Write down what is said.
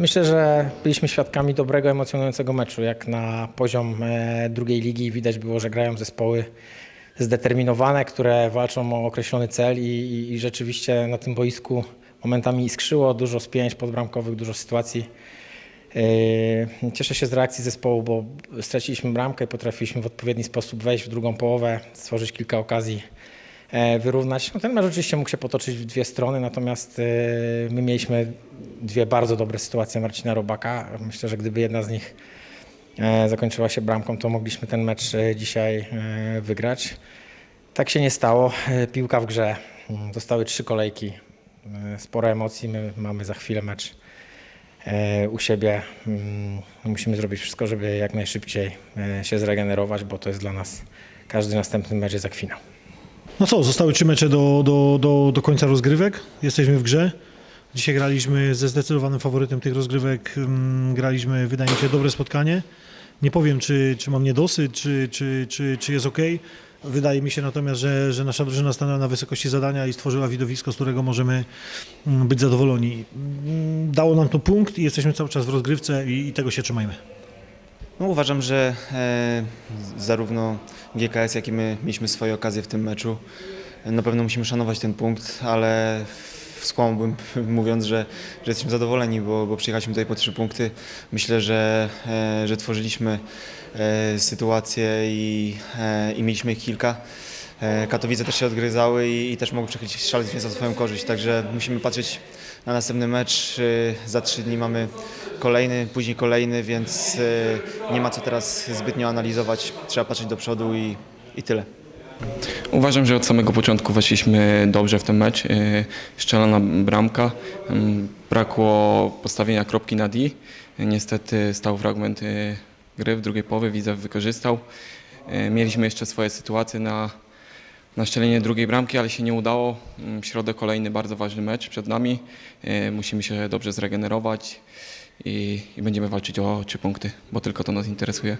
Myślę, że byliśmy świadkami dobrego, emocjonującego meczu. Jak na poziom e, drugiej ligi widać było, że grają zespoły zdeterminowane, które walczą o określony cel i, i, i rzeczywiście na tym boisku momentami iskrzyło, dużo spięć podbramkowych, dużo sytuacji. Yy, Cieszę się z reakcji zespołu, bo straciliśmy bramkę i potrafiliśmy w odpowiedni sposób wejść w drugą połowę, stworzyć kilka okazji, e, wyrównać. No ten mecz oczywiście mógł się potoczyć w dwie strony, natomiast e, my mieliśmy dwie bardzo dobre sytuacje Marcina Robaka. Myślę, że gdyby jedna z nich e, zakończyła się bramką, to mogliśmy ten mecz e, dzisiaj e, wygrać. Tak się nie stało. E, Piłka w grze. Mm, Zostały trzy kolejki. E, Sporo emocji. My mamy za chwilę mecz e, u siebie. Mm, Musimy zrobić wszystko, żeby jak najszybciej e, się zregenerować, bo to jest dla nas każdy następny mecz jest jak finał. No co, zostały trzy mecze do, do, do, do końca rozgrywek. Jesteśmy w grze. Dzisiaj graliśmy ze zdecydowanym faworytem tych rozgrywek. mm, Graliśmy, wydaje mi się, dobre spotkanie. Nie powiem, czy, czy mam niedosyt, czy, czy, czy, czy jest ok. Wydaje mi się natomiast, że, że nasza drużyna stanęła na wysokości zadania i stworzyła widowisko, z którego możemy mm, być zadowoleni. Mm, Dało nam to punkt i jesteśmy cały czas w rozgrywce i, i tego się trzymajmy. No, uważam, że e, zarówno GKS, jak i my mieliśmy swoje okazje w tym meczu. Na pewno musimy szanować ten punkt, ale skłamałbym mówiąc, że, że jesteśmy zadowoleni, bo, bo przyjechaliśmy tutaj po trzy punkty. Myślę, że, e, że tworzyliśmy e, sytuacje i, e, i mieliśmy ich kilka. E, Katowice też się odgryzały i, i też mogły przechylić szalec za swoją korzyść, także musimy patrzeć na następny mecz. E, Za trzy dni mamy kolejny, później kolejny, więc e, nie ma co teraz zbytnio analizować. Trzeba patrzeć do przodu i, i tyle. Uważam, że od samego początku weszliśmy dobrze w ten mecz. Yy, Strzelana bramka. Yy, Brakło postawienia kropki na D. Niestety stał fragment gry w drugiej połowie, Widzew wykorzystał. Mieliśmy jeszcze swoje sytuacje na, na strzelenie drugiej bramki, ale się nie udało. Yy, W środę kolejny bardzo ważny mecz przed nami. Yy, Musimy się dobrze zregenerować i, i będziemy walczyć o trzy punkty, bo tylko to nas interesuje.